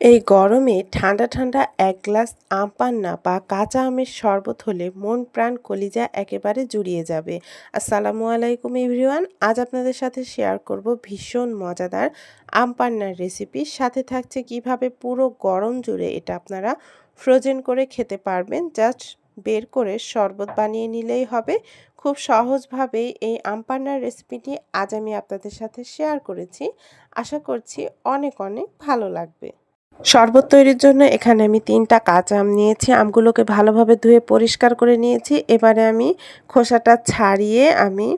এই গরমে ঠান্ডা ঠান্ডা এক গ্লাস আম পান্না বা কাঁচা আমের শরবত হলে মন প্রাণ কলিজা একেবারে জুড়িয়ে যাবে। আসসালামু আলাইকুম এভরিওয়ান, আজ আপনাদের সাথে শেয়ার করব ভীষণ মজাদার আম পান্নার রেসিপি। সাথে থাকছে কীভাবে পুরো গরম জুড়ে এটা আপনারা ফ্রোজেন করে খেতে পারবেন। জাস্ট বের করে শরবত বানিয়ে নিলেই হবে। খুব সহজভাবেই এই আম পান্নার রেসিপিটি আজ আমি আপনাদের সাথে শেয়ার করেছি। আশা করছি অনেক অনেক ভালো লাগবে। শরবত তৈরির জন্য এখানে আমি তিনটা কাঁচা আম নিয়েছি। আমগুলোকে ভালোভাবে ধুয়ে পরিষ্কার করে নিয়েছি। এবারে আমি খোসাটা ছাড়িয়ে আমি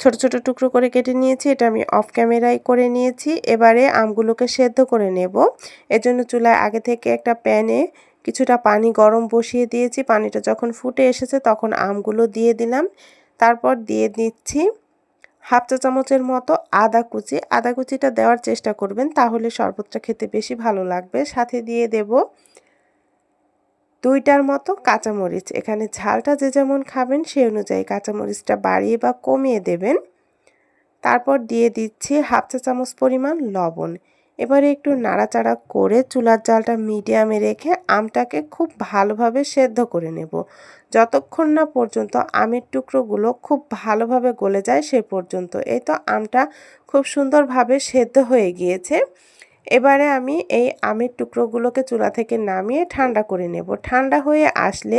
ছোট ছোট টুকরো করে কেটে নিয়েছি। এটা আমি অফ ক্যামেরায় করে নিয়েছি। এবারে আমগুলোকে সেদ্ধ করে নেব। এজন্য চুলায় আগে থেকে একটা প্যানে কিছুটা পানি গরম বসিয়ে দিয়েছি। পানিটা যখন ফুটে এসেছে তখন আমগুলো দিয়ে দিলাম। তারপর দিয়ে দিচ্ছি হাফ চা চামচের মতো আদা কুচি। আদা কুচিটা দেওয়ার চেষ্টা করবেন, তাহলে শরবতটা খেতে বেশি ভালো লাগবে। সাথে দিয়ে দেব দুইটার মতো কাঁচামরিচ। এখানে ঝালটা যে যেমন খাবেন সেই অনুযায়ী কাঁচামরিচটা বাড়িয়ে বা কমিয়ে দেবেন। তারপর দিয়ে দিচ্ছি হাফ চা চামচ পরিমাণ লবণ। এবারে একটু নাড়াচাড়া করে চুলার জালটা মিডিয়ামে রেখে আমটাকে খুব ভালোভাবে সেদ্ধ করে নেব। যতক্ষণ না পর্যন্ত আমের টুকরোগুলো খুব ভালোভাবে গলে যায় সে পর্যন্ত। এই তো আমটা খুব সুন্দরভাবে সেদ্ধ হয়ে গিয়েছে। এবারে আমি এই আমের টুকরোগুলোকে চুলা থেকে নামিয়ে ঠান্ডা করে নেব। ঠান্ডা হয়ে আসলে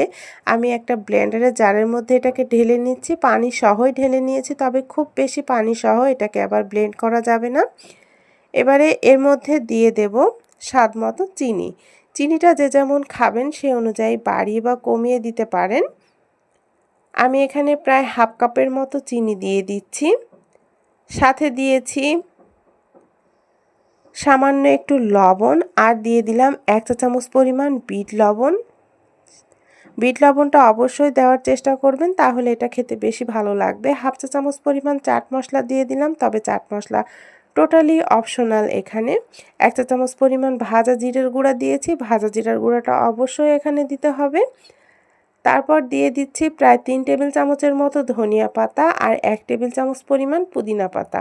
আমি একটা ব্লেন্ডারের জারের মধ্যে এটাকে ঢেলে নিচ্ছি। পানি সহই ঢেলে নিয়েছি, তবে খুব বেশি পানি সহ এটাকে আবার ব্লেন্ড করা যাবে না। এবারে এর মধ্যে দিয়ে দেব স্বাদ মতো চিনি। চিনিটা যে যেমন খাবেন সে অনুযায়ী বাড়িয়ে বা কমিয়ে দিতে পারেন। আমি এখানে প্রায় হাফ কাপের মতো চিনি দিয়ে দিচ্ছি। সাথে দিয়েছি সামান্য একটু লবণ আর দিয়ে দিলাম এক চা চামচ পরিমাণ বিট লবণ। বিট লবণটা অবশ্যই দেওয়ার চেষ্টা করবেন, তাহলে এটা খেতে বেশি ভালো লাগবে। হাফ চা চামচ পরিমাণ চাট মশলা দিয়ে দিলাম, তবে চাট মশলা টোটালি অপশনাল এখানে। এক চামচ পরিমাণ ভাজা জিরের গুঁড়া দিয়েছি। ভাজা জিরার গুঁড়াটা অবশ্যই এখানে দিতে হবে। তারপর দিয়ে দিচ্ছি প্রায় তিন টেবিল চামচের মতো ধনিয়া পাতা আর এক টেবিল চামচ পরিমাণ পুদিনা পাতা।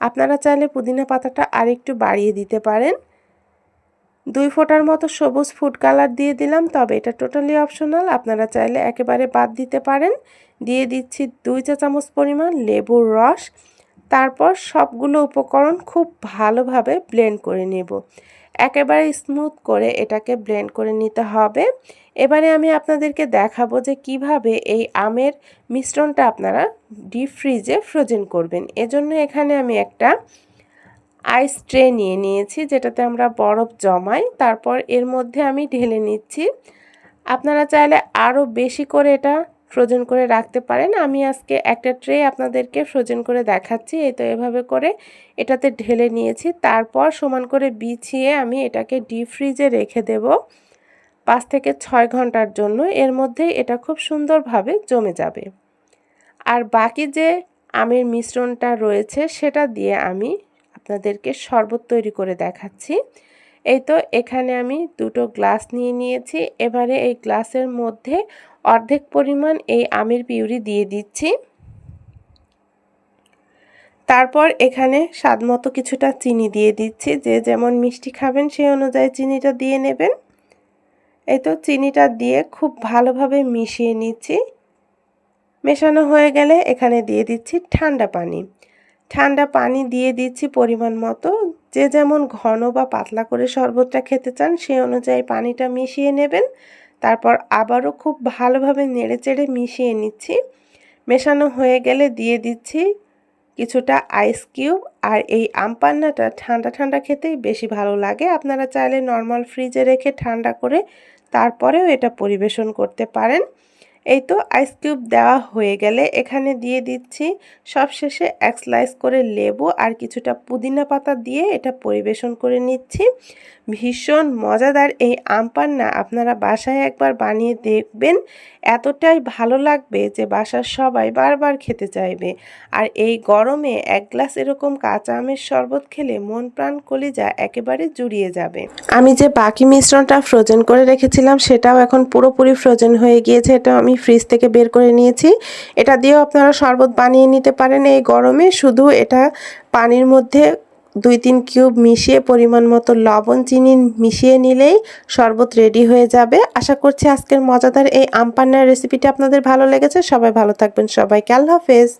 আপনারা চাইলে পুদিনা পাতাটা আর একটু বাড়িয়ে দিতে পারেন। দুই ফোঁটার মতো সবুজ ফুড কালার দিয়ে দিলাম, তবে এটা টোটালি অপশনাল আপনারা চাইলে একেবারে বাদ দিতে পারেন। দিয়ে দিচ্ছি দুই চা চামচ পরিমাণ লেবুর রস। তারপর সবগুলো উপকরণ খুব ভালোভাবে ব্লেন্ড করে নেব। একেবারে স্মুথ করে এটাকে ব্লেন্ড করে নিতে হবে। এবারে আমি আপনাদেরকে দেখাবো যে কীভাবে এই আমের মিশ্রণটা আপনারা ডিপ ফ্রিজে ফ্রোজেন করবেন। এজন্য এখানে আমি একটা আইস ট্রে নিয়ে নিয়েছি, যেটাতে আমরা বরফ জমাই। তারপর এর মধ্যে আমি ঢেলে নিচ্ছি। আপনারা চাইলে আরও বেশি করে এটা ফ্রোজেন করে রাখতে পারেন। আমি আজকে একটা ট্রে আপনাদেরকে ফ্রোজেন করে দেখাচ্ছি। এই তো এভাবে করে এটাতে ঢেলে নিয়েছি। তারপর সমান করে বিছিয়ে আমি এটাকে ডিপ ফ্রিজে রেখে দেব পাঁচ থেকে ছয় ঘণ্টার জন্য। এর মধ্যেই এটা খুব সুন্দরভাবে জমে যাবে। আর বাকি যে আমের মিশ্রণটা রয়েছে, সেটা দিয়ে আমি আপনাদেরকে শরবত তৈরি করে দেখাচ্ছি। এই তো এখানে আমি দুটো গ্লাস নিয়ে নিয়েছি। এবারে এই গ্লাসের মধ্যে অর্ধেক পরিমাণ এই আমের পিউরি দিয়ে দিচ্ছি। তারপর এখানে স্বাদ মতো কিছুটা চিনি দিয়ে দিচ্ছি। যে যেমন মিষ্টি খাবেন সেই অনুযায়ী চিনিটা দিয়ে নেবেন। এই তো চিনিটা দিয়ে খুব ভালোভাবে মিশিয়ে নিচ্ছি। মেশানো হয়ে গেলে এখানে দিয়ে দিচ্ছি ঠান্ডা পানি। ঠান্ডা পানি দিয়ে দিচ্ছি পরিমাণ মতো। যে যেমন ঘন বা পাতলা করে শরবতটা খেতে চান সেই অনুযায়ী পানিটা মিশিয়ে নেবেন। তারপর আবারও খুব ভালোভাবে নেড়ে চেড়ে মিশিয়ে নিচ্ছি। মেশানো হয়ে গেলে দিয়ে দিচ্ছি কিছুটা আইস কিউব আর এই আম পান্নাটা ঠান্ডা ঠান্ডা খেতেই বেশি ভালো লাগে। আপনারা চাইলে নর্মাল ফ্রিজে রেখে ঠান্ডা করে তারপরেও এটা পরিবেশন করতে পারেন। এই তো আইস কিউব দেওয়া হয়ে গেলে এখানে দিয়ে দিচ্ছি সবশেষে এক স্লাইস করে লেবু আর কিছুটা পুদিনা পাতা দিয়ে এটা পরিবেশন করে নিচ্ছি। ভীষণ মজাদার এই আম পান্না আপনারা বাসায় একবার বানিয়ে দেখবেন, এতটাই ভালো লাগবে যে বাসার সবাই বারবার খেতে চাইবে। আর এই গরমে এক গ্লাস এরকম কাঁচা আমের শরবত খেলে মন প্রাণ কলিজা একেবারে জুড়িয়ে যাবে। আমি যে বাকি মিশ্রণটা ফ্রোজেন করে রেখেছিলাম সেটাও এখন পুরোপুরি ফ্রোজেন হয়ে গিয়েছে এটা আমি ফ্রিজ থেকে বের করে নিয়েছি। এটা দিয়েও আপনারা শরবত বানিয়ে নিতে পারেন এই গরমে। শুধু এটা পানির মধ্যে দুই তিন কিউব মিশিয়ে পরিমাণ মতো লবণ, চিনি মিশিয়ে নিলেই শরবত রেডি হয়ে যাবে। আশা করছি আজকের মজাদার এই আমপান্নার রেসিপিটি আপনাদের ভালো লেগেছে। সবাই ভালো থাকবেন। সবাইকে আল্লাহ হাফেজ।